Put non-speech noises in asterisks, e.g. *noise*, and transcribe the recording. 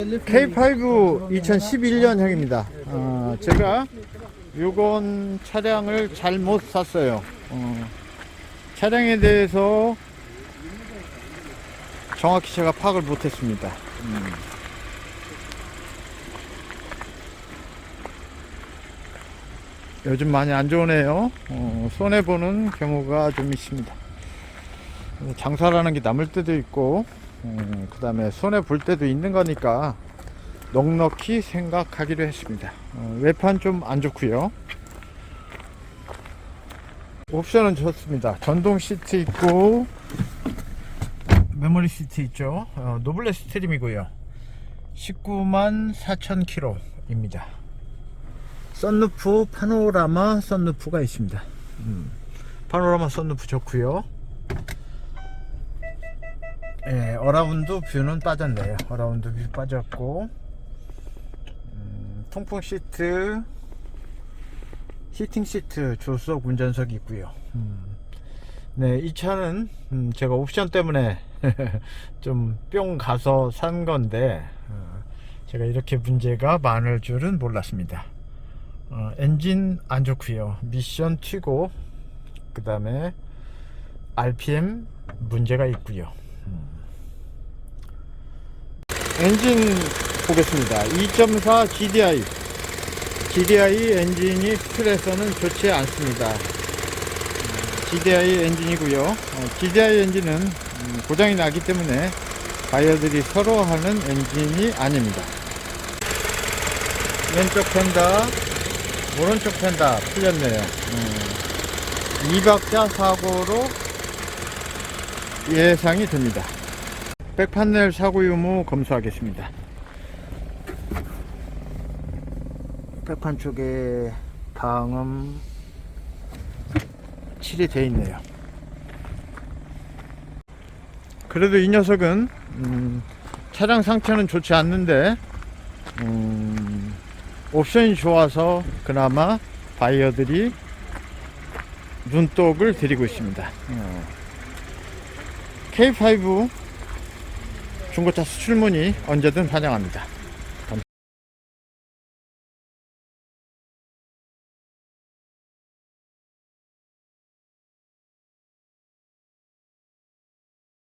K5 2011년형입니다. 어, 제가 요건 차량을 잘못 샀어요. 어, 차량에 대해서 정확히 제가 파악을 못했습니다. 음. 요즘 많이 안 좋으네요. 어, 손해보는 경우가 좀 있습니다. 어, 장사라는 게 남을 때도 있고, 그 다음에 손해 볼 때도 있는 거니까 넉넉히 생각하기로 했습니다. 어, 외판 좀 안 좋고요. 옵션은 좋습니다. 전동 시트 있고 메모리 시트 있죠. 어, 노블레 스 트림이고요. 19만 4천 킬로 입니다. 썬루프 파노라마 썬루프가 있습니다. 음, 파노라마 썬루프 좋고요. 예, 어라운드 뷰는 빠졌네요. 어라운드 뷰 빠졌고 음, 통풍 시트, 히팅 시트, 조수석 운전석이 있고요. 음, 네, 이 차는 음, 제가 옵션 때문에 *laughs* 좀 뿅 가서 산 건데 어, 제가 이렇게 문제가 많을 줄은 몰랐습니다. 어, 엔진 안 좋고요. 미션 튀고 그 다음에 RPM 문제가 있고요. 엔진 보겠습니다. 2.4 GDI. GDI 엔진이 스트레서는 좋지 않습니다. GDI 엔진이고요. 어, GDI 엔진은 음, 고장이 나기 때문에 바이어들이 서로 하는 엔진이 아닙니다. 왼쪽 펜다, 오른쪽 펜다 풀렸네요. 음, 2박자 사고로 예상이 됩니다. 백판넬 사고 유무 검수하겠습니다. 백판 쪽에 방음 칠이 되어 있네요. 그래도 이 녀석은 음, 차량 상태는 좋지 않는데 음, 옵션이 좋아서 그나마 바이어들이 눈독을 들이고 있습니다. 어. K5 중고차 수출 문의 언제든 환영합니다.